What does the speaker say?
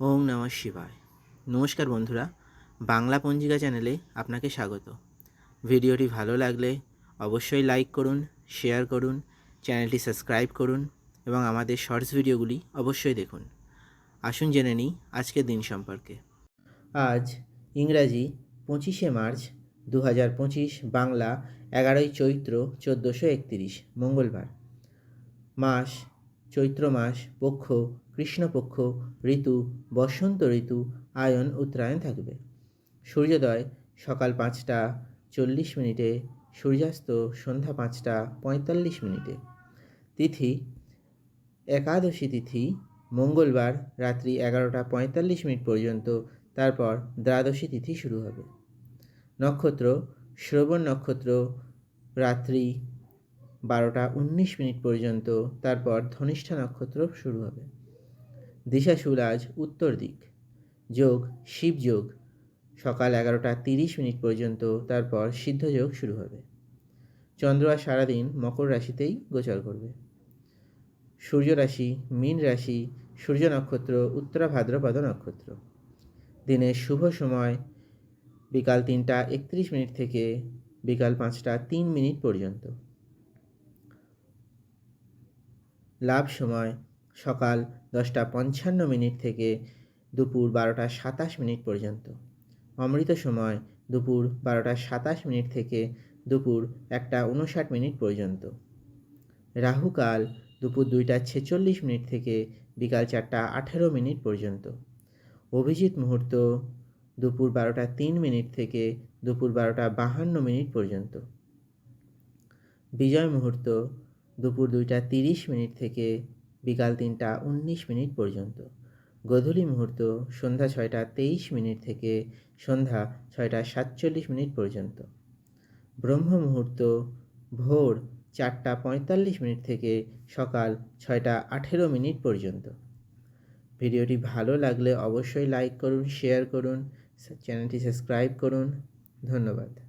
ওম নমঃ শিবায়। নমস্কার বন্ধুরা, বাংলা পঞ্জিকা চ্যানেলে আপনাকে স্বাগত। ভিডিওটি ভালো লাগলে অবশ্যই লাইক করুন, শেয়ার করুন, চ্যানেলটি সাবস্ক্রাইব করুন এবং আমাদের শর্টস ভিডিওগুলি অবশ্যই দেখুন। আসুন জেনে নিই আজকের দিন সম্পর্কে। আজ ইংরাজি পঁচিশে মার্চ দু হাজার পঁচিশ, বাংলা এগারোই চৈত্র চোদ্দোশো একতিরিশ, মঙ্গলবার। মাস চৈত্র মাস পক্ষ, কৃষ্ণপক্ষ, ঋতু, বসন্ত ঋতু, আয়ন, উত্তরায়ণ থাকবে। সূর্যোদয়, সকাল পাঁচটা, চল্লিশ মিনিটে, সূর্যাস্ত, সন্ধ্যা পাঁচটা, পঁয়তাল্লিশ মিনিটে। তিথি, একাদশী তিথি, মঙ্গলবার, রাত্রি এগারোটা পঁয়তাল্লিশ মিনিট পর্যন্ত, তারপর দ্বাদশী তিথি শুরু হবে। নক্ষত্র, শ্রবণ নক্ষত্র, রাত্রি বারোটা উনিশ মিনিট পর্যন্ত তারপর ধনিষ্ঠা নক্ষত্র শুরু হবে। দিশাশুল আজ উত্তর দিক। যোগ শিবযোগ সকাল এগারোটা তিরিশ মিনিট পর্যন্ত তারপর সিদ্ধযোগ শুরু হবে। চন্দ্র আর সারাদিন মকর রাশিতেই গোচর করবে। সূর্য রাশি, মীন রাশি, সূর্য নক্ষত্র, উত্তরা ভাদ্রপদ নক্ষত্র। দিনের শুভ সময় বিকাল তিনটা একত্রিশ মিনিট থেকে বিকাল পাঁচটা তিন মিনিট পর্যন্ত। লাভ সময় সকাল দশটা পঞ্চান্ন মিনিট থেকে দুপুর বারোটা সাতাশ মিনিট পর্যন্ত। অমৃত সময় দুপুর বারোটা সাতাশ মিনিট থেকে দুপুর একটা উনষাট মিনিট পর্যন্ত। রাহুকাল দুপুর দুইটা ছেচল্লিশ মিনিট থেকে বিকাল চারটা আঠেরো মিনিট পর্যন্ত। অভিজিৎ মুহূর্ত দুপুর বারোটা তিন মিনিট থেকে দুপুর বারোটা বাহান্ন মিনিট পর্যন্ত। বিজয় মুহূর্ত দুপুর দুইটা তিরিশ মিনিট থেকে বিকাল তিনটা উনিশ মিনিট পর্যন্ত। গোধূলি মুহূর্ত সন্ধ্যা ছয়টা তেইশ মিনিট থেকে সন্ধ্যা ছয়টা সাতচল্লিশ মিনিট পর্যন্ত। ব্রহ্ম মুহূর্ত ভোর চারটা পঁয়তাল্লিশ মিনিট থেকে সকাল ছয়টা আঠেরো মিনিট পর্যন্ত। ভিডিওটি ভালো লাগলে অবশ্যই লাইক করুন, শেয়ার করুন, চ্যানেলটি সাবস্ক্রাইব করুন। ধন্যবাদ।